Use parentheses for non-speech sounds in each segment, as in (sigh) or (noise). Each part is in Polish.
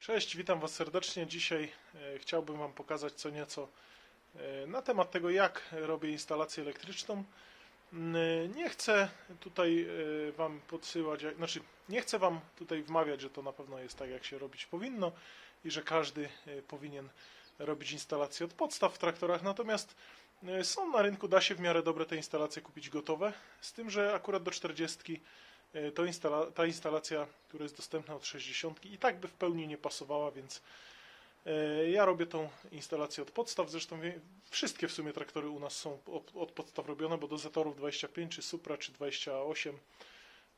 Cześć, witam Was serdecznie. Dzisiaj e, chciałbym Wam pokazać co nieco e, na temat tego, jak robię instalację elektryczną. Mm, e, Nie chcę tutaj Wam podsyłać, znaczy nie chcę Wam tutaj wmawiać, że to na pewno jest tak, jak się robić powinno i że każdy powinien robić instalację od podstaw w traktorach. Natomiast są na rynku, da się w miarę dobre te instalacje kupić gotowe, z tym, że akurat do 40 E, to instala, ta instalacja, która jest dostępna od 60 i tak by w pełni nie pasowała, więc e, ja robię tą instalację od podstaw. Zresztą wszystkie w sumie traktory u nas są od, od podstaw robione, bo do Zetorów 25, czy Supra, czy 28,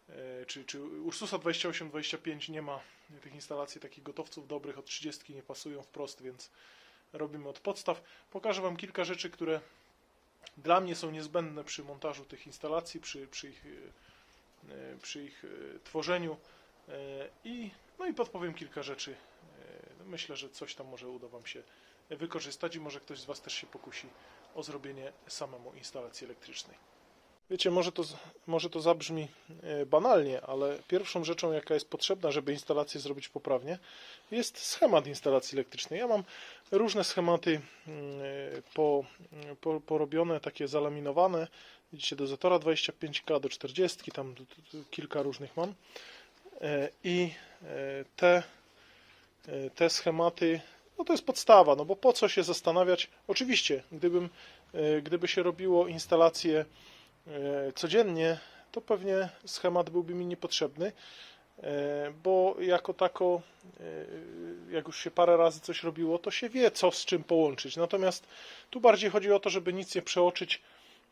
e, czy, czy Ursusa 28, 25 nie ma tych instalacji takich gotowców dobrych, od 30 nie pasują wprost, więc robimy od podstaw. Pokażę Wam kilka rzeczy, które dla mnie są niezbędne przy montażu tych instalacji, przy, przy ich e, e, przy ich e, tworzeniu e, i, no i podpowiem kilka rzeczy. E, Myślę, że coś tam może uda Wam się wykorzystać i może ktoś z Was też się pokusi o zrobienie samemu instalacji elektrycznej. Wiecie, może to, może to zabrzmi e, banalnie, ale pierwszą rzeczą, jaka jest potrzebna, żeby instalację zrobić poprawnie, jest schemat instalacji elektrycznej. Ja mam różne schematy mm, e, po, po, porobione, takie zalaminowane. Widzicie, do Zatora 25K, do 40, tam kilka różnych mam. E, I te, te schematy, no to jest podstawa, no bo po co się zastanawiać? Oczywiście, gdybym, gdyby się robiło instalację codziennie, to pewnie schemat byłby mi niepotrzebny, e, bo jako tako, e, jak już się parę razy coś robiło, to się wie, co z czym połączyć. Natomiast tu bardziej chodzi o to, żeby nic nie przeoczyć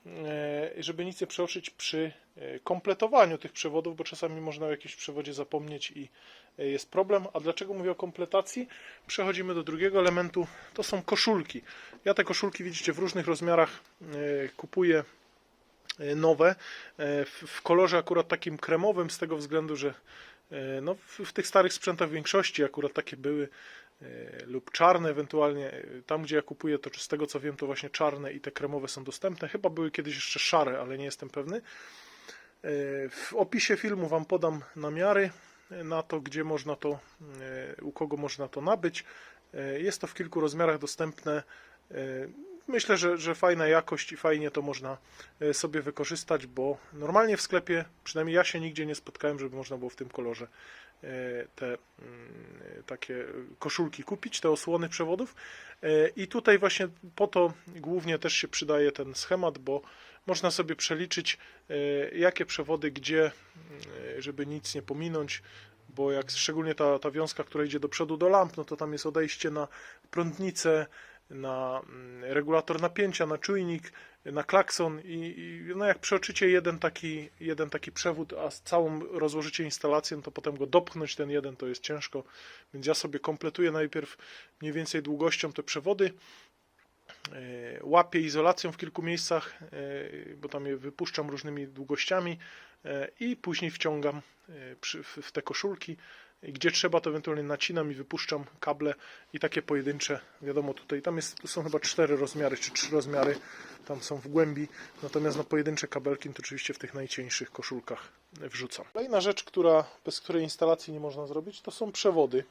e, żeby nic nie przeoczyć przy e, kompletowaniu tych przewodów, bo czasami można o jakimś przewodzie zapomnieć i e, jest problem. A dlaczego mówię o kompletacji? Przechodzimy do drugiego elementu, to są koszulki. Ja te koszulki widzicie w różnych rozmiarach e, kupuję e, nowe, e, w, kolorze akurat takim kremowym, z tego względu, że e, no, w, tych starych sprzętach w większości akurat takie były e, lub czarne ewentualnie. E, Tam, gdzie ja kupuję, to z tego co wiem, to właśnie czarne i te kremowe są dostępne. Chyba były kiedyś jeszcze szare, ale nie jestem pewny. E, W opisie filmu Wam podam namiary na to, gdzie można to, e, u kogo można to nabyć. E, Jest to w kilku rozmiarach dostępne. Myślę, że, że fajna jakość i fajnie to można e, sobie wykorzystać, bo normalnie w sklepie, przynajmniej ja się nigdzie nie spotkałem, żeby można było w tym kolorze e, te mm, takie koszulki kupić, te osłony przewodów. E, I tutaj właśnie po to głównie też się przydaje ten schemat, bo można sobie przeliczyć, jakie przewody gdzie, żeby nic nie pominąć, bo jak szczególnie ta, ta wiązka, która idzie do przodu do lamp, no to tam jest odejście na prądnicę, na mm, regulator napięcia, na czujnik, na klakson i, i no jak przeoczycie jeden taki, jeden taki przewód, a całą rozłożycie instalację, no to potem go dopchnąć ten jeden to jest ciężko, więc ja sobie kompletuję najpierw mniej więcej długością te przewody, e, łapię izolacją w kilku miejscach, e, bo tam je wypuszczam różnymi długościami e, i później wciągam w te koszulki. Gdzie trzeba, to ewentualnie nacinam i wypuszczam kable i takie pojedyncze, wiadomo tutaj, tam jest, są chyba cztery rozmiary, czy trzy rozmiary, tam są w głębi, natomiast na pojedyncze kabelki to oczywiście w tych najcieńszych koszulkach wrzucam. Kolejna rzecz, która, bez której instalacji nie można zrobić, to są przewody.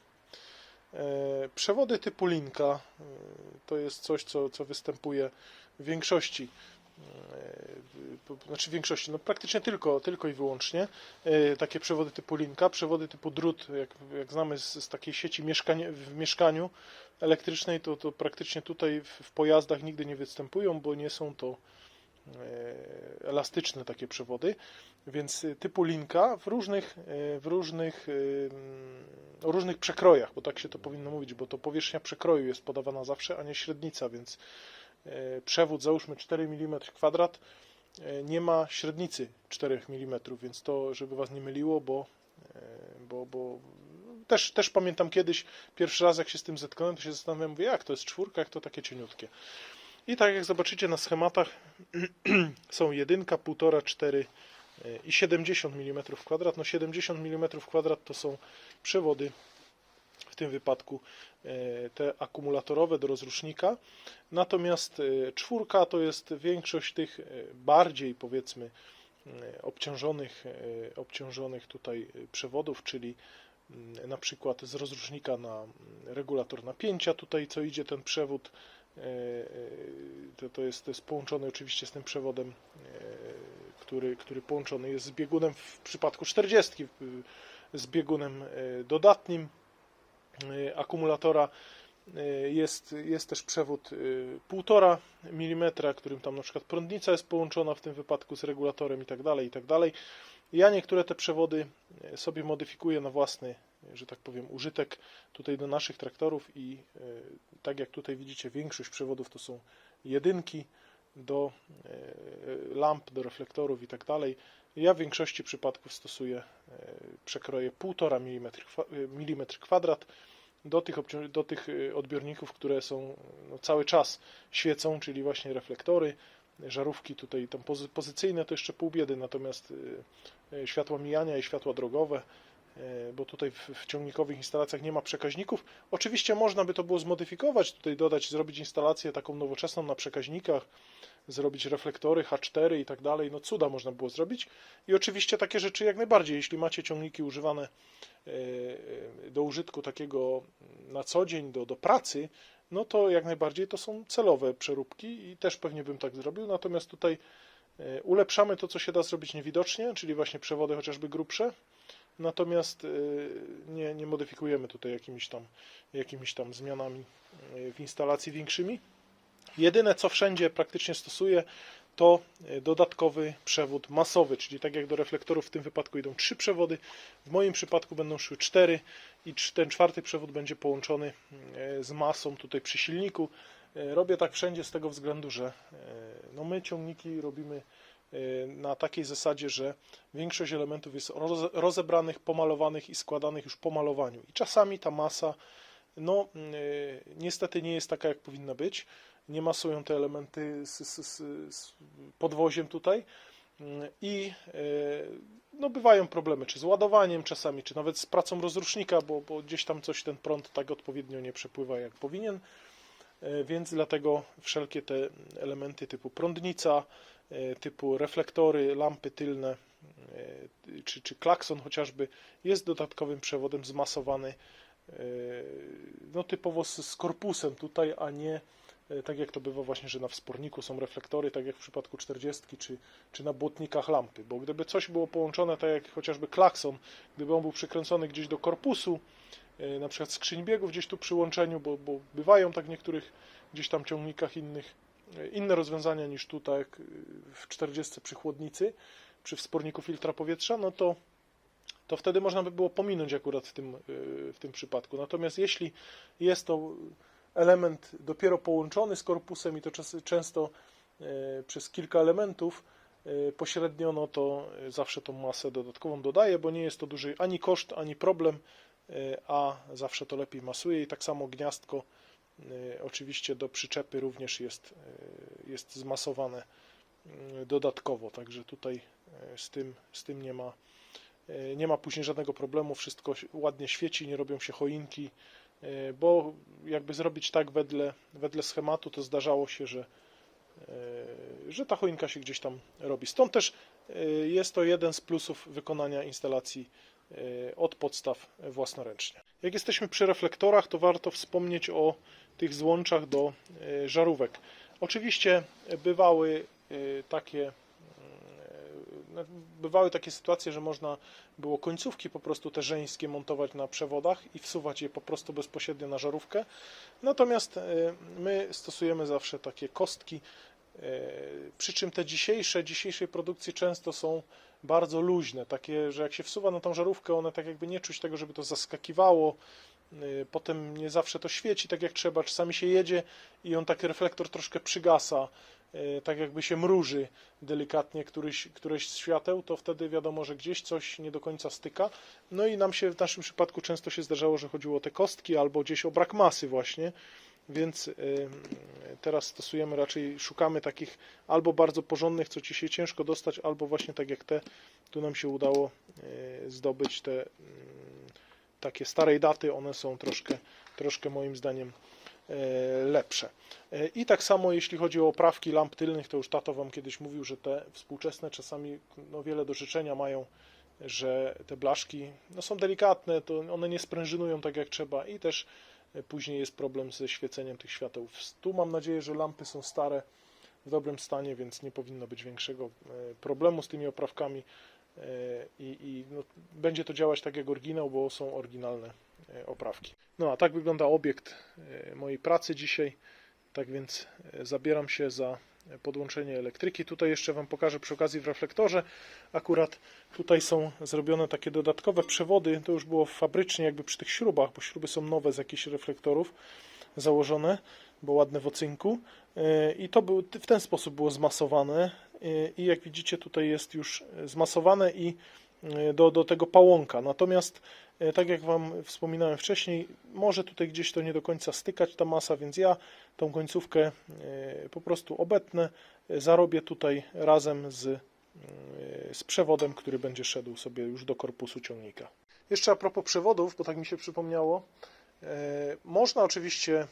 E, Przewody typu linka e, to jest coś, co, co występuje w większości, znaczy w większości, no praktycznie tylko, tylko i wyłącznie e, takie przewody typu linka, przewody typu drut, jak, jak znamy z, z takiej sieci mieszkanie, w mieszkaniu elektrycznej, to, to praktycznie tutaj w, w pojazdach nigdy nie występują, bo nie są to e, elastyczne takie przewody, więc e, typu linka w różnych, e, w różnych, e, mm, różnych przekrojach, bo tak się to powinno mówić, bo to powierzchnia przekroju jest podawana zawsze, a nie średnica, więc e, przewód załóżmy 4 mm kwadrat e, nie ma średnicy 4 mm, więc to, żeby Was nie myliło, bo, e, bo, bo też, też pamiętam kiedyś, pierwszy raz jak się z tym zetknąłem, to się zastanawiałem, mówię, jak to jest czwórka, jak to takie cieniutkie. I tak jak zobaczycie na schematach (clears throat) są jedynka, półtora, 4 e, i 70 mm kwadrat. No 70 mm kwadrat to są przewody tym wypadku e, te akumulatorowe do rozrusznika. Natomiast e, czwórka to jest większość tych e, bardziej powiedzmy obciążonych, obciążonych tutaj przewodów, czyli mm, na przykład z rozrusznika na mm, regulator napięcia, tutaj co idzie ten przewód, to, to, jest, to jest połączony oczywiście z tym przewodem, który, który połączony jest z biegunem w przypadku 40, y, z biegunem dodatnim akumulatora. E, Jest, jest też przewód y, 1,5 mm, którym tam na przykład prądnica jest połączona w tym wypadku z regulatorem i tak dalej, i tak dalej. Ja niektóre te przewody sobie modyfikuję na własny, że tak powiem, użytek tutaj do naszych traktorów i tak jak tutaj widzicie, większość przewodów to są jedynki do lamp, do reflektorów i tak dalej. Ja w większości przypadków stosuję przekroje 1,5 mm, mm kwadrat do tych, do tych e, odbiorników, które są no, cały czas świecą, czyli właśnie reflektory, żarówki tutaj tam pozy- pozycyjne to jeszcze pół biedy, natomiast e, e, światła mijania i światła drogowe, bo tutaj w, ciągnikowych instalacjach nie ma przekaźników. Oczywiście można by to było zmodyfikować, tutaj dodać, zrobić instalację taką nowoczesną na przekaźnikach, zrobić reflektory H4 i tak dalej, no cuda można było zrobić. I oczywiście takie rzeczy jak najbardziej, jeśli macie ciągniki używane e, e, do użytku takiego na co dzień, do, do pracy, no to jak najbardziej to są celowe przeróbki i też pewnie bym tak zrobił. Natomiast tutaj e, ulepszamy to, co się da zrobić niewidocznie, czyli właśnie przewody chociażby grubsze. Natomiast e, nie, nie modyfikujemy tutaj jakimiś tam, jakimiś tam zmianami e, w instalacji większymi. Jedyne co wszędzie praktycznie stosuję to e, dodatkowy przewód masowy, czyli tak jak do reflektorów w tym wypadku idą trzy przewody, w moim przypadku będą szły cztery i ten czwarty przewód będzie połączony z masą tutaj przy silniku. Robię tak wszędzie z tego względu, że no my ciągniki robimy na takiej zasadzie, że większość elementów jest roze- rozebranych, pomalowanych i składanych już po malowaniu. I czasami ta masa no e, niestety nie jest taka jak powinna być. Nie masują te elementy z, z, z, podwoziem tutaj Mm, i no bywają problemy, czy z ładowaniem czasami, czy nawet z pracą rozrusznika, bo, bo gdzieś tam coś ten prąd tak odpowiednio nie przepływa jak powinien, więc dlatego wszelkie te elementy typu prądnica, typu reflektory, lampy tylne, e, czy, czy klakson chociażby jest dodatkowym przewodem zmasowany e, no typowo z, z korpusem tutaj, a nie e, tak jak to bywa właśnie, że na wsporniku są reflektory, tak jak w przypadku 40 czy, czy na błotnikach lampy, bo gdyby coś było połączone, tak jak chociażby klakson, gdyby on był przykręcony gdzieś do korpusu, e, na przykład skrzyń biegów gdzieś tu przy łączeniu, bo, bo bywają tak w niektórych gdzieś tam ciągnikach innych, e, inne rozwiązania niż tutaj e, w 40 przy chłodnicy, przy wsporniku filtra powietrza, no to to wtedy można by było pominąć akurat w tym, y, w tym przypadku. Natomiast jeśli jest to element dopiero połączony z korpusem i to często y, przez kilka elementów y, pośrednio, no to y, zawsze tą masę dodatkową dodaję, bo nie jest to duży ani koszt, ani problem, y, a zawsze to lepiej masuje i tak samo gniazdko y, oczywiście do przyczepy również jest, y, jest zmasowane y, dodatkowo, także tutaj y, z tym, z tym nie ma E, Nie ma później żadnego problemu, wszystko ładnie świeci, nie robią się choinki, e, bo jakby zrobić tak wedle, wedle schematu, to zdarzało się, że, e, że ta choinka się gdzieś tam robi. Stąd też e, jest to jeden z plusów wykonania instalacji e, od podstaw własnoręcznie. Jak jesteśmy przy reflektorach, to warto wspomnieć o tych złączach do e, żarówek. Oczywiście bywały e, takie no, bywały takie sytuacje, że można było końcówki po prostu te żeńskie montować na przewodach i wsuwać je po prostu bezpośrednio na żarówkę. Natomiast e, my stosujemy zawsze takie kostki, e, przy czym te dzisiejsze, dzisiejszej produkcji często są bardzo luźne, takie, że jak się wsuwa na tą żarówkę, one tak jakby nie czuć tego, żeby to zaskakiwało, e, potem nie zawsze to świeci tak jak trzeba, czasami się jedzie i on taki reflektor troszkę przygasa, e, tak jakby się mruży delikatnie któryś, któreś z świateł, to wtedy wiadomo, że gdzieś coś nie do końca styka. No i nam się w naszym przypadku często się zdarzało, że chodziło o te kostki albo gdzieś o brak masy właśnie, więc e, teraz stosujemy raczej, szukamy takich albo bardzo porządnych, co ci się ciężko dostać, albo właśnie tak jak te, tu nam się udało e, zdobyć te mm, takie starej daty, one są troszkę, troszkę moim zdaniem e, lepsze. I tak samo jeśli chodzi o oprawki lamp tylnych, to już tato Wam kiedyś mówił, że te współczesne czasami no, wiele do życzenia mają że te blaszki no, są delikatne, to one nie sprężynują tak jak trzeba i też później jest problem ze świeceniem tych świateł. Tu mam nadzieję, że lampy są stare, w dobrym stanie, więc nie powinno być większego e, problemu z tymi oprawkami e, i, i no, będzie to działać tak jak oryginał, bo są oryginalne e, oprawki. No a tak wygląda obiekt mojej pracy dzisiaj. Tak więc zabieram się za podłączenie elektryki. Tutaj jeszcze Wam pokażę przy okazji w reflektorze. Akurat tutaj są zrobione takie dodatkowe przewody. To już było fabrycznie jakby przy tych śrubach, bo śruby są nowe z jakichś reflektorów założone, bo ładne w ocynku. E, I to był, w ten sposób było zmasowane. E, I jak widzicie tutaj jest już zmasowane i e, do, do tego pałąka. Natomiast Tak jak Wam wspominałem wcześniej, może tutaj gdzieś to nie do końca stykać ta masa, więc ja tą końcówkę e, po prostu obetnę, e, zarobię tutaj razem z, e, z przewodem, który będzie szedł sobie już do korpusu ciągnika. Jeszcze a propos przewodów, bo tak mi się przypomniało, e, można oczywiście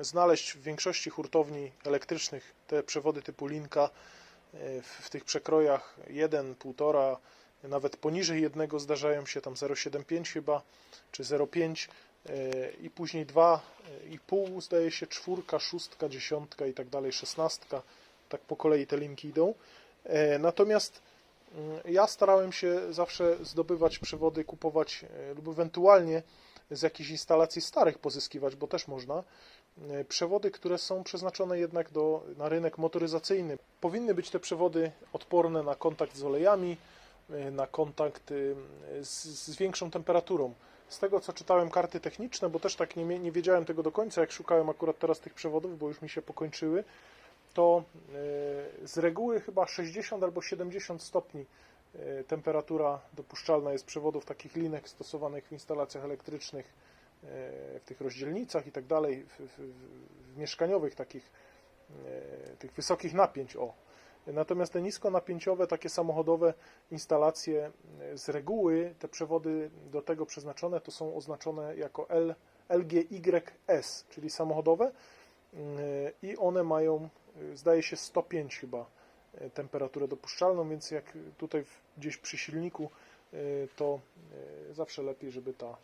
znaleźć w większości hurtowni elektrycznych te przewody typu linka e, w tych przekrojach 1, 1,5 nawet poniżej jednego zdarzają się tam 0,75 chyba, czy 0,5 e, i później 2,5 zdaje się, czwórka, szóstka, dziesiątka i tak dalej, szesnastka, tak po kolei te linki idą. E, Natomiast mm, ja starałem się zawsze zdobywać przewody, kupować e, lub ewentualnie z jakichś instalacji starych pozyskiwać, bo też można. E, Przewody, które są przeznaczone jednak do, na rynek motoryzacyjny. Powinny być te przewody odporne na kontakt z olejami, e, na kontakt y, z, z większą temperaturą. Z tego co czytałem karty techniczne, bo też tak nie, nie wiedziałem tego do końca, jak szukałem akurat teraz tych przewodów, bo już mi się pokończyły, to e, z reguły chyba 60 albo 70 stopni e, temperatura dopuszczalna jest przewodów takich linek stosowanych w instalacjach elektrycznych, e, w tych rozdzielnicach i tak dalej, w, w, w mieszkaniowych takich e, tych wysokich napięć. O. Natomiast te niskonapięciowe, takie samochodowe instalacje, e, z reguły te przewody do tego przeznaczone to są oznaczone jako L, LGYS, czyli samochodowe e, i one mają, e, zdaje się, 105 chyba temperaturę dopuszczalną, więc jak tutaj gdzieś przy silniku, to zawsze lepiej, żeby ta,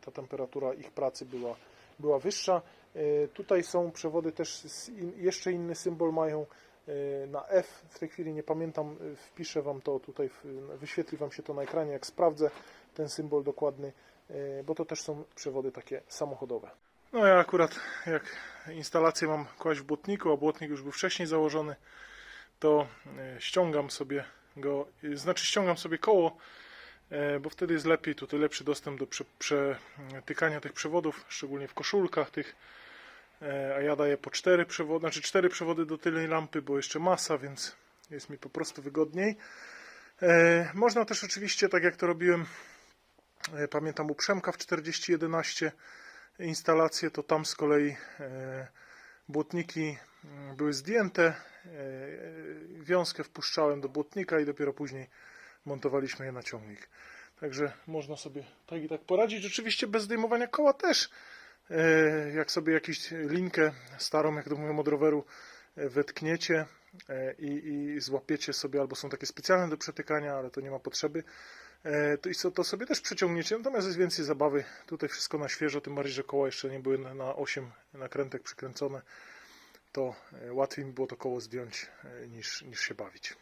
ta temperatura ich pracy była, była wyższa. Tutaj są przewody też, jeszcze inny symbol mają na F, w tej chwili nie pamiętam, e, wpiszę Wam to tutaj, wyświetli Wam się to na ekranie, jak sprawdzę ten symbol dokładny, e, bo to też są przewody takie samochodowe. No ja akurat jak instalację mam kłaść w błotniku, a błotnik już był wcześniej założony, to e, ściągam sobie go, e, znaczy ściągam sobie koło, e, bo wtedy jest lepiej, tutaj lepszy dostęp do prze, przetykania tych przewodów, szczególnie w koszulkach tych, e, a ja daję po cztery przewody, znaczy cztery przewody do tylnej lampy, bo jeszcze masa, więc jest mi po prostu wygodniej. E, Można też oczywiście, tak jak to robiłem, e, pamiętam u Przemka w 4011 instalację, to tam z kolei e, błotniki mm, były zdjęte, e, wiązkę wpuszczałem do błotnika i dopiero później montowaliśmy je na ciągnik. Także można sobie tak i tak poradzić. Oczywiście bez zdejmowania koła też. E, Jak sobie jakąś linkę starą, jak to mówią od roweru, e, wetkniecie e, i, i złapiecie sobie, albo są takie specjalne do przetykania, ale to nie ma potrzeby, to, i so- to sobie też przeciągniecie. Natomiast jest więcej zabawy. Tutaj wszystko na świeżo, tym bardziej, że koła jeszcze nie były na- na 8 nakrętek przykręcone. To łatwiej mi było to koło zdjąć niż, niż się bawić.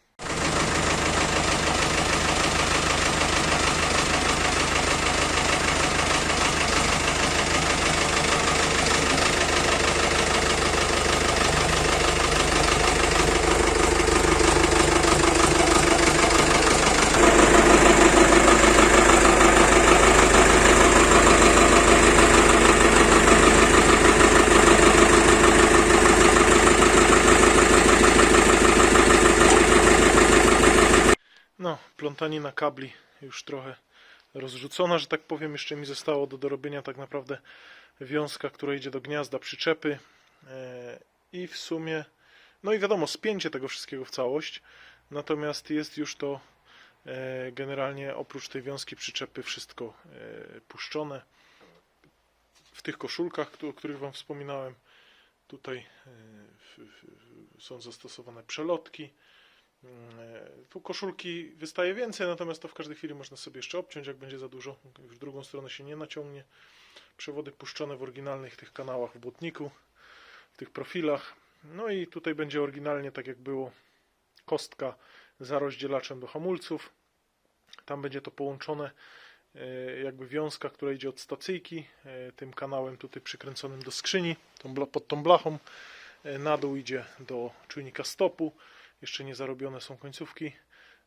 Plątanina kabli już trochę rozrzucona, że tak powiem. Jeszcze mi zostało do dorobienia tak naprawdę wiązka, która idzie do gniazda przyczepy e, i w sumie, no i wiadomo, spięcie tego wszystkiego w całość. Natomiast jest już to e, generalnie oprócz tej wiązki przyczepy wszystko e, puszczone. W tych koszulkach, o których Wam wspominałem, tutaj są zastosowane przelotki Tu koszulki wystaje więcej, natomiast to w każdej chwili można sobie jeszcze obciąć, jak będzie za dużo. Już drugą stronę się nie naciągnie. Przewody puszczone w oryginalnych tych kanałach w błotniku, w tych profilach. No i tutaj będzie oryginalnie, tak jak było, kostka za rozdzielaczem do hamulców. Tam będzie to połączone, e, jakby wiązka, która idzie od stacyjki, e, tym kanałem tutaj przykręconym do skrzyni, pod tą blachą. E, Na dół idzie do czujnika stopu. Jeszcze nie zarobione są końcówki.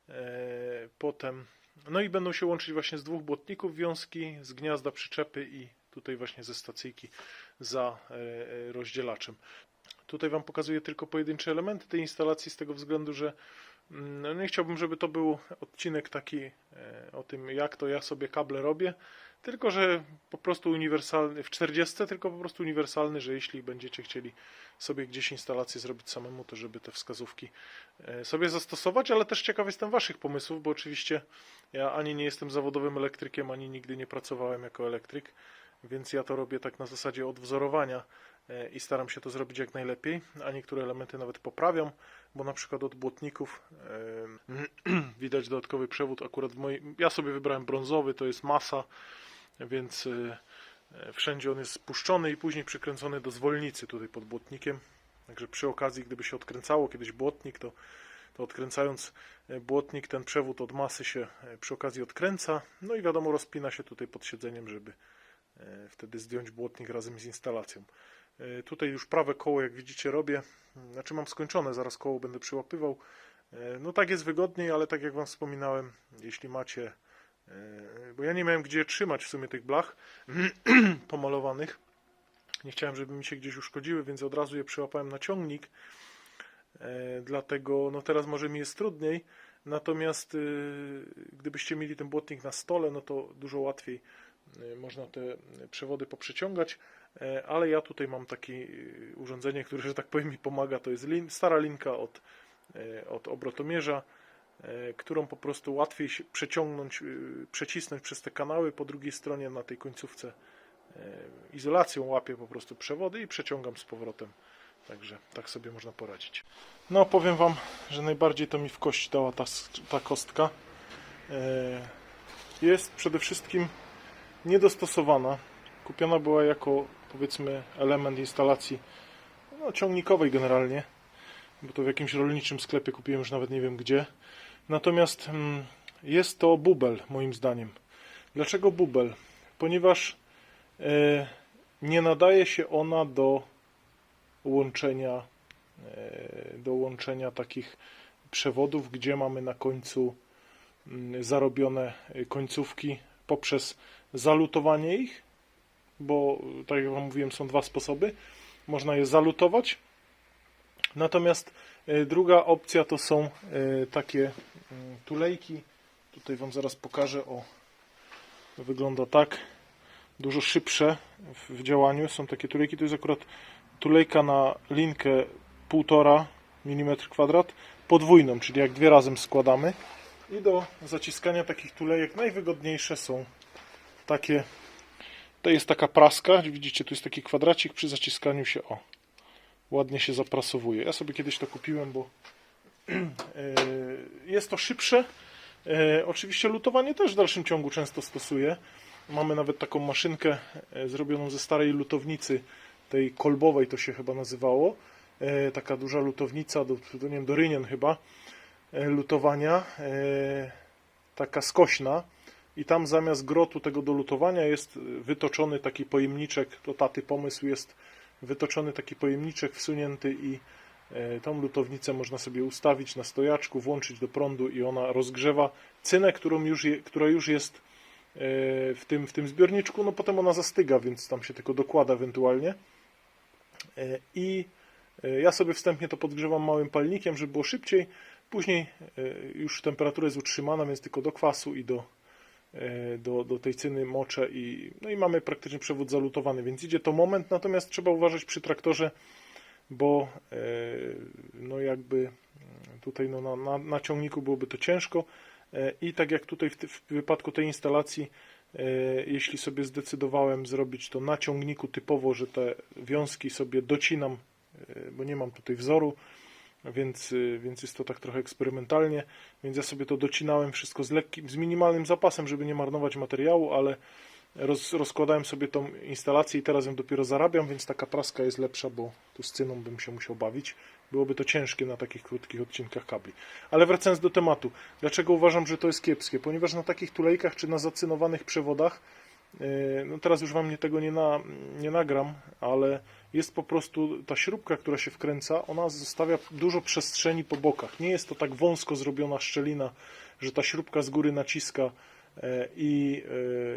E, Potem, no i będą się łączyć właśnie z dwóch błotników wiązki, z gniazda przyczepy i tutaj właśnie ze stacyjki za e, e, rozdzielaczem. Tutaj Wam pokazuję tylko pojedyncze elementy tej instalacji z tego względu, że mm, no nie chciałbym, żeby to był odcinek taki o tym, jak to ja sobie kable robię, tylko że po prostu uniwersalny, w 40, tylko po prostu uniwersalny, że jeśli będziecie chcieli sobie gdzieś instalację zrobić samemu, to żeby te wskazówki e, sobie zastosować, ale też ciekaw jestem Waszych pomysłów, bo oczywiście ja ani nie jestem zawodowym elektrykiem, ani nigdy nie pracowałem jako elektryk, więc ja to robię tak na zasadzie odwzorowania e, i staram się to zrobić jak najlepiej, a niektóre elementy nawet poprawiam, bo na przykład od błotników e, (clears throat) widać dodatkowy przewód akurat w mojej, ja sobie wybrałem brązowy, to jest masa, więc e, e, wszędzie on jest spuszczony i później przykręcony do zwolnicy tutaj pod błotnikiem, także przy okazji gdyby się odkręcało kiedyś błotnik, to to odkręcając e, błotnik, ten przewód od masy się e, przy okazji odkręca, no i wiadomo rozpina się tutaj pod siedzeniem, żeby wtedy zdjąć błotnik razem z instalacją. Tutaj już prawe koło, jak widzicie, robię. Znaczy mam skończone, zaraz koło będę przyłapywał. No tak jest wygodniej, ale tak jak Wam wspominałem, jeśli macie, bo ja nie miałem gdzie trzymać w sumie tych blach (clears throat) pomalowanych. Nie chciałem, żeby mi się gdzieś uszkodziły, więc od razu je przyłapałem na ciągnik. E, Dlatego no teraz może mi jest trudniej. Natomiast y, gdybyście mieli ten błotnik na stole, no to dużo łatwiej można te przewody poprzeciągać. E, Ale ja tutaj mam takie urządzenie, które, że tak powiem, mi pomaga. To jest stara linka od, e, od obrotomierza, e, którą po prostu łatwiej się przeciągnąć, y, przecisnąć przez te kanały. Po drugiej stronie na tej końcówce e, izolacją łapię po prostu przewody i przeciągam z powrotem. Także tak sobie można poradzić. No powiem Wam, że najbardziej to mi w kość dała ta, ta kostka. E, Jest przede wszystkim niedostosowana. Kupiona była jako powiedzmy element instalacji no, ciągnikowej generalnie, bo to w jakimś rolniczym sklepie kupiłem już nawet nie wiem gdzie. Natomiast mm, jest to bubel moim zdaniem. Dlaczego bubel? Ponieważ e, nie nadaje się ona do łączenia e, do łączenia takich przewodów, gdzie mamy na końcu mm, zarobione e, końcówki poprzez zalutowanie ich, bo tak jak Wam mówiłem, są dwa sposoby. Można je zalutować. Natomiast druga opcja to są takie tulejki. Tutaj Wam zaraz pokażę. O, wygląda tak. Dużo szybsze w- działaniu są takie tulejki. To jest akurat tulejka na linkę 1,5 mm kwadrat podwójną, czyli jak dwie razem składamy. I do zaciskania takich tulejek najwygodniejsze są takie. To jest taka praska, widzicie, tu jest taki kwadracik przy zaciskaniu się o. Ładnie się zaprasowuje. Ja sobie kiedyś to kupiłem, bo jest to szybsze. E, Oczywiście lutowanie też w dalszym ciągu często stosuję. Mamy nawet taką maszynkę e, zrobioną ze starej lutownicy, tej kolbowej to się chyba nazywało. E, Taka duża lutownica, do, do, nie wiem, do rynien chyba, e, lutowania, e, taka skośna. I tam zamiast grotu tego do lutowania jest wytoczony taki pojemniczek, to taty pomysł jest wytoczony taki pojemniczek wsunięty i e, tą lutownicę można sobie ustawić na stojaczku, włączyć do prądu i ona rozgrzewa cynę, którą już je, która już jest e, w tym, w tym zbiorniczku, no potem ona zastyga, więc tam się tylko dokłada ewentualnie. E, I e, ja sobie wstępnie to podgrzewam małym palnikiem, żeby było szybciej. Później e, już temperatura jest utrzymana, więc tylko do kwasu i do, e, do, do tej cyny moczę i, no i mamy praktycznie przewód zalutowany, więc idzie to moment, natomiast trzeba uważać przy traktorze, bo e, no jakby mm, tutaj no na, na, na ciągniku byłoby to ciężko E, i tak jak tutaj w, w wypadku tej instalacji e, jeśli sobie zdecydowałem zrobić to na ciągniku typowo, że te wiązki sobie docinam, bo nie mam tutaj wzoru, więc, więc jest to tak trochę eksperymentalnie, więc ja sobie to docinałem wszystko z lekkim, z minimalnym zapasem, żeby nie marnować materiału, ale roz, rozkładałem sobie tą instalację i teraz ją dopiero zarabiam, więc taka praska jest lepsza, bo tu z cyną bym się musiał bawić. Byłoby to ciężkie na takich krótkich odcinkach kabli. Ale wracając do tematu, dlaczego uważam, że to jest kiepskie? Ponieważ na takich tulejkach czy na zacynowanych przewodach, yy, no teraz już Wam nie, tego nie, na, nie nagram, ale jest po prostu ta śrubka, która się wkręca, ona zostawia dużo przestrzeni po bokach. Nie jest to tak wąsko zrobiona szczelina, że ta śrubka z góry naciska e, i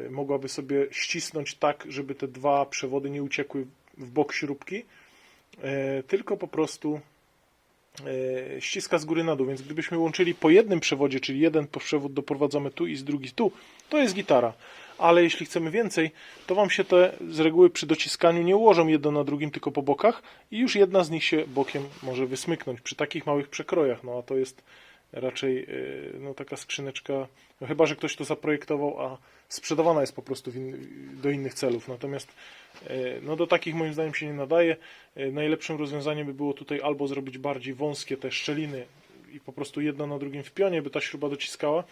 e, mogłaby sobie ścisnąć tak, żeby te dwa przewody nie uciekły w bok śrubki, e, tylko po prostu e, ściska z góry na dół, więc gdybyśmy łączyli po jednym przewodzie, czyli jeden przewód doprowadzamy tu i z drugi tu, to jest gitara. Ale jeśli chcemy więcej, to Wam się te z reguły przy dociskaniu nie ułożą jedno na drugim, tylko po bokach i już jedna z nich się bokiem może wysmyknąć przy takich małych przekrojach. No a to jest raczej e, no, taka skrzyneczka, no, chyba że ktoś to zaprojektował, a sprzedawana jest po prostu in, do innych celów. Natomiast e, no, do takich moim zdaniem się nie nadaje. E, Najlepszym rozwiązaniem by było tutaj albo zrobić bardziej wąskie te szczeliny i po prostu jedno na drugim w pionie, by ta śruba dociskała.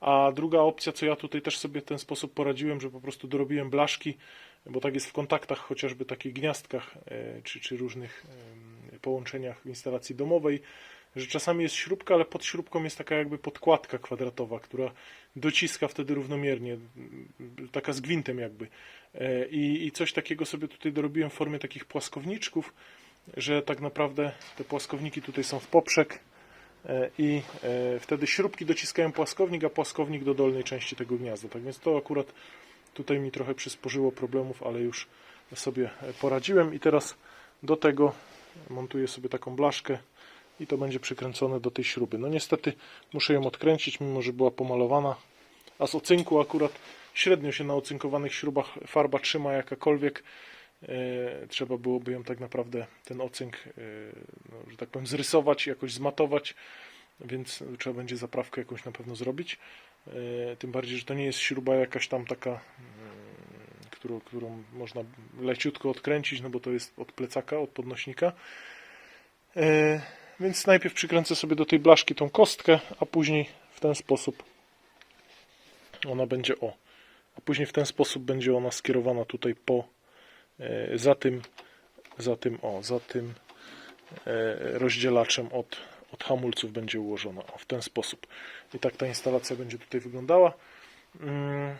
A druga opcja, co ja tutaj też sobie w ten sposób poradziłem, że po prostu dorobiłem blaszki, bo tak jest w kontaktach, chociażby takich gniazdkach czy, czy różnych połączeniach w instalacji domowej, że czasami jest śrubka, ale pod śrubką jest taka jakby podkładka kwadratowa, która dociska wtedy równomiernie, taka z gwintem jakby. E, I, I coś takiego sobie tutaj dorobiłem w formie takich płaskowniczków, że tak naprawdę te płaskowniki tutaj są w poprzek e, i e, wtedy śrubki dociskają płaskownik, a płaskownik do dolnej części tego gniazda. Tak więc to akurat tutaj mi trochę przysporzyło problemów, ale już sobie poradziłem i teraz do tego montuję sobie taką blaszkę i to będzie przykręcone do tej śruby. No niestety muszę ją odkręcić, mimo że była pomalowana, a z ocynku akurat średnio się na ocynkowanych śrubach farba trzyma jakakolwiek. E, trzeba byłoby ją tak naprawdę, ten ocynk, e, no, że tak powiem, zrysować, jakoś zmatować, więc trzeba będzie zaprawkę jakąś na pewno zrobić. E, tym bardziej, że to nie jest śruba jakaś tam taka, którą, którą można leciutko odkręcić, no bo to jest od plecaka, od podnośnika. Więc najpierw przykręcę sobie do tej blaszki tą kostkę, a później w ten sposób ona będzie o. A później w ten sposób będzie ona skierowana tutaj po e, za tym za tym o, za tym e, rozdzielaczem od, od hamulców będzie ułożona o, w ten sposób. I tak ta instalacja będzie tutaj wyglądała. Mm,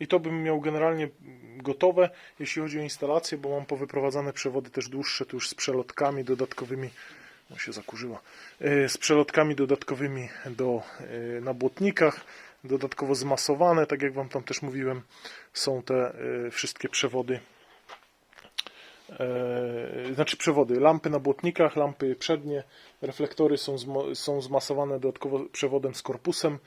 I to bym miał generalnie gotowe, jeśli chodzi o instalację, bo mam powyprowadzane przewody też dłuższe, tu już z przelotkami dodatkowymi, no się zakurzyła, e, z przelotkami dodatkowymi do, e, na błotnikach, dodatkowo zmasowane, tak jak Wam tam też mówiłem, są te e, wszystkie przewody, znaczy przewody, lampy na błotnikach, lampy przednie, reflektory są, są zmasowane dodatkowo przewodem z korpusem,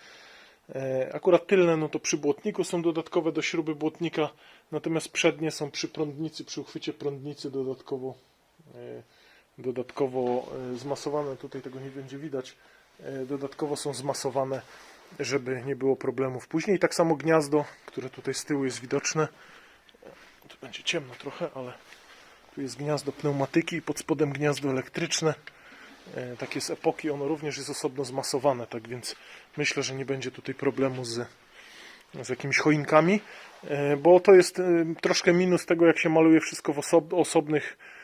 Akurat tylne, no to przy błotniku są dodatkowe do śruby błotnika, natomiast przednie są przy prądnicy, przy uchwycie prądnicy dodatkowo, dodatkowo e, zmasowane. Tutaj tego nie będzie widać. E, Dodatkowo są zmasowane, żeby nie było problemów. Później tak samo gniazdo, które tutaj z tyłu jest widoczne. Tu będzie ciemno trochę, ale tu jest gniazdo pneumatyki i pod spodem gniazdo elektryczne. E, takie z epoki, ono również jest osobno zmasowane, tak więc myślę, że nie będzie tutaj problemu z, z jakimiś choinkami, e, bo to jest e, troszkę minus tego, jak się maluje wszystko w osob osobnych e,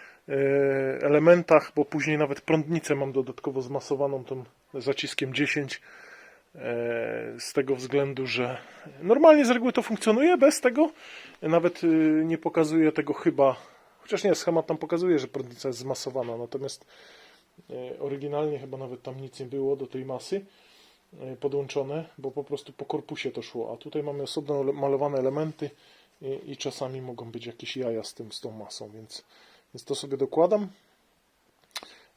elementach, bo później nawet prądnicę mam dodatkowo zmasowaną tym zaciskiem 10 e, z tego względu, że normalnie z reguły to funkcjonuje bez tego, nawet e, nie pokazuje tego chyba, chociaż nie, schemat tam pokazuje, że prądnica jest zmasowana, natomiast E, Oryginalnie chyba nawet tam nic nie było do tej masy e, podłączone, bo po prostu po korpusie to szło. A tutaj mamy osobno malowane elementy i, i czasami mogą być jakieś jaja z tym, z tą masą, więc, więc to sobie dokładam.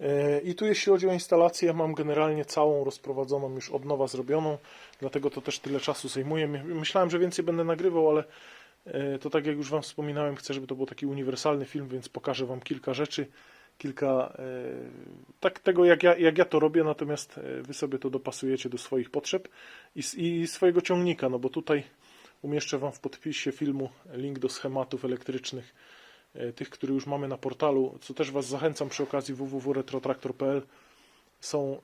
E, I tu jeśli chodzi o instalację, mam generalnie całą rozprowadzoną, już od nowa zrobioną, dlatego to też tyle czasu zajmuje. My- Myślałem, że więcej będę nagrywał, ale e, to tak jak już Wam wspominałem, chcę, żeby to był taki uniwersalny film, więc pokażę Wam kilka rzeczy, kilka e, tak tego, jak ja, jak ja to robię, natomiast Wy sobie to dopasujecie do swoich potrzeb i, i swojego ciągnika, no bo tutaj umieszczę Wam w podpisie filmu link do schematów elektrycznych, tych, które już mamy na portalu, co też Was zachęcam przy okazji www.retrotraktor.pl są e,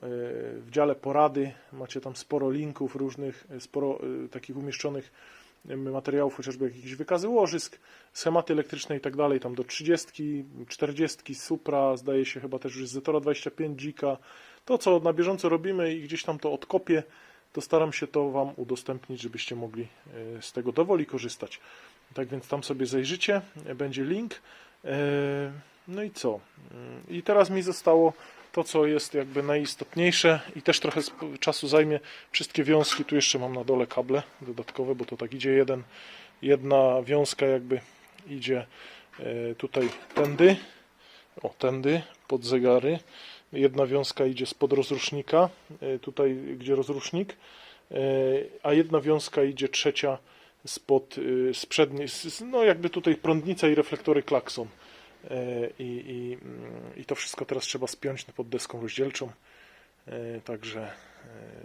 w dziale porady. Macie tam sporo linków różnych, e, sporo e, takich umieszczonych e, materiałów, chociażby jakieś wykazy łożysk, schematy elektryczne i tak dalej, tam do 30, 40, Supra, zdaje się chyba też już Zetora 25, Dzika. To, co na bieżąco robimy i gdzieś tam to odkopię, to staram się to Wam udostępnić, żebyście mogli e, z tego dowoli korzystać. Tak więc tam sobie zajrzycie, będzie link. E, No i co? I teraz mi zostało to, co jest jakby najistotniejsze i też trochę czasu zajmie. Wszystkie wiązki, tu jeszcze mam na dole kable dodatkowe, bo to tak idzie jeden, jedna wiązka jakby idzie e, tutaj tędy, o tędy, pod zegary. Jedna wiązka idzie spod rozrusznika, e, tutaj gdzie rozrusznik, a jedna wiązka idzie trzecia spod, z przedniej, z- z- no jakby tutaj prądnica i reflektory klakson. E, I, i, mm, I to wszystko teraz trzeba spiąć pod deską rozdzielczą. E, Także e,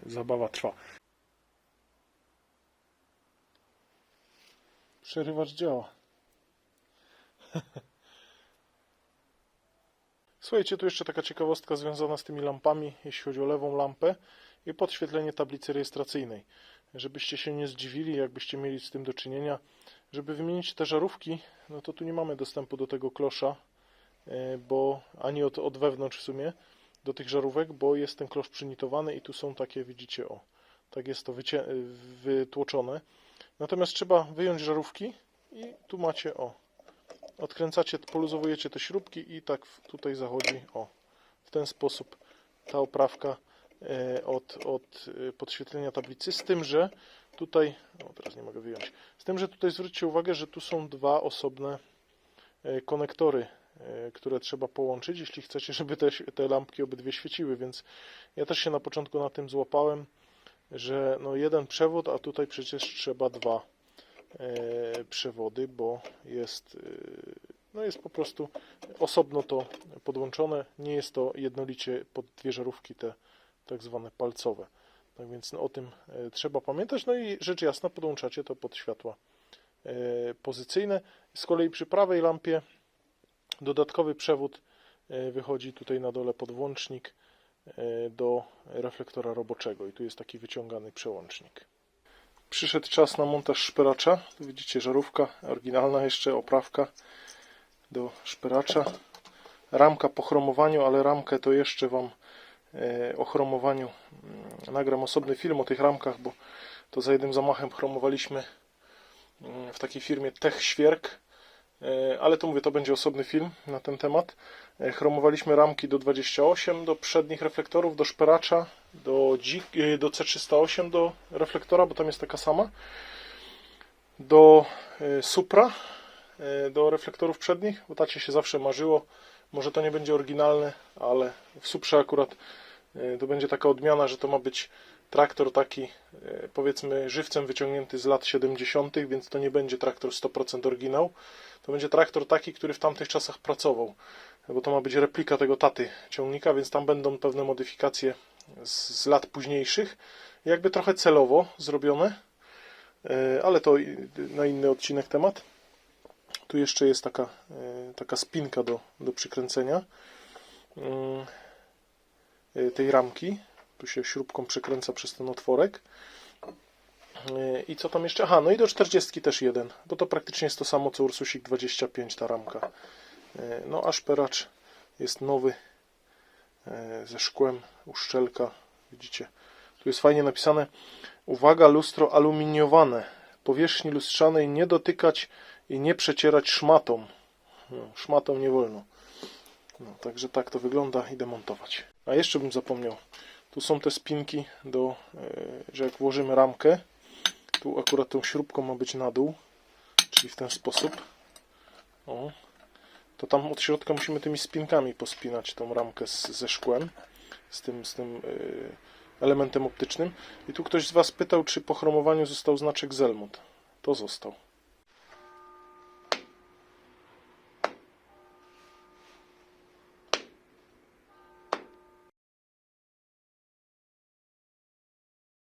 zabawa trwa. Przerywacz działa. (laughs) Słuchajcie, tu jeszcze taka ciekawostka związana z tymi lampami, jeśli chodzi o lewą lampę i podświetlenie tablicy rejestracyjnej. Żebyście się nie zdziwili, jakbyście mieli z tym do czynienia, żeby wymienić te żarówki, no to tu nie mamy dostępu do tego klosza, e, bo ani od, od wewnątrz w sumie do tych żarówek, bo jest ten klosz przynitowany i tu są takie, widzicie, o, tak jest to wycie, wytłoczone. Natomiast trzeba wyjąć żarówki i tu macie, o, odkręcacie, poluzowujecie te śrubki i tak tutaj zachodzi, o, w ten sposób ta oprawka od, od e, podświetlenia tablicy, z tym, że tutaj, o teraz nie mogę wyjąć, z tym, że tutaj zwróćcie uwagę, że tu są dwa osobne e, konektory, e, które trzeba połączyć, jeśli chcecie, żeby te, te lampki obydwie świeciły, więc ja też się na początku na tym złapałem, że no jeden przewód, a tutaj przecież trzeba dwa e, przewody, bo jest, e, no jest po prostu osobno to podłączone, nie jest to jednolicie pod dwie żarówki te tak zwane palcowe. Tak więc no, o tym e, trzeba pamiętać. No i rzecz jasna podłączacie to pod światła e, pozycyjne. Z kolei przy prawej lampie dodatkowy przewód e, wychodzi tutaj na dole podłącznik e, do reflektora roboczego i tu jest taki wyciągany przełącznik. Przyszedł czas na montaż szperacza. Tu widzicie żarówka oryginalna jeszcze, oprawka do szperacza. Ramka po chromowaniu, ale ramkę to jeszcze Wam o chromowaniu mm, nagram osobny film o tych ramkach, bo to za jednym zamachem chromowaliśmy mm, w takiej firmie Tech Świerk, E, ale to mówię, to będzie osobny film na ten temat. E, Chromowaliśmy ramki do 28 do przednich reflektorów, do szperacza, do, e, do C308 do reflektora, bo tam jest taka sama, do e, Supra, e, do reflektorów przednich, bo tacie się zawsze marzyło. Może to nie będzie oryginalne, ale w Suprze akurat e, to będzie taka odmiana, że to ma być traktor taki, e, powiedzmy, żywcem wyciągnięty z lat 70., więc to nie będzie traktor 100% oryginał. To będzie traktor taki, który w tamtych czasach pracował, bo to ma być replika tego taty ciągnika, więc tam będą pewne modyfikacje z, z lat późniejszych, jakby trochę celowo zrobione, e, ale to na inny odcinek temat. Tu jeszcze jest taka, e, taka spinka do, do przykręcenia mm, e, tej ramki. Tu się śrubką przykręca przez ten otworek. E, I co tam jeszcze? Aha, no i do 40 też jeden, bo to praktycznie jest to samo co Ursusik 25 ta ramka. No a szperacz jest nowy ze szkłem, uszczelka, widzicie. Tu jest fajnie napisane uwaga, lustro aluminiowane. Powierzchni lustrzanej nie dotykać i nie przecierać szmatą. No, szmatą nie wolno. No, także tak to wygląda. Idę montować. A jeszcze bym zapomniał. Tu są te spinki do, e, że jak włożymy ramkę, tu akurat tą śrubką ma być na dół, czyli w ten sposób. O. To tam od środka musimy tymi spinkami pospinać tą ramkę z, ze szkłem, z tym, z tym y, elementem optycznym. I tu ktoś z Was pytał, czy po chromowaniu został znaczek Zelmut. To został.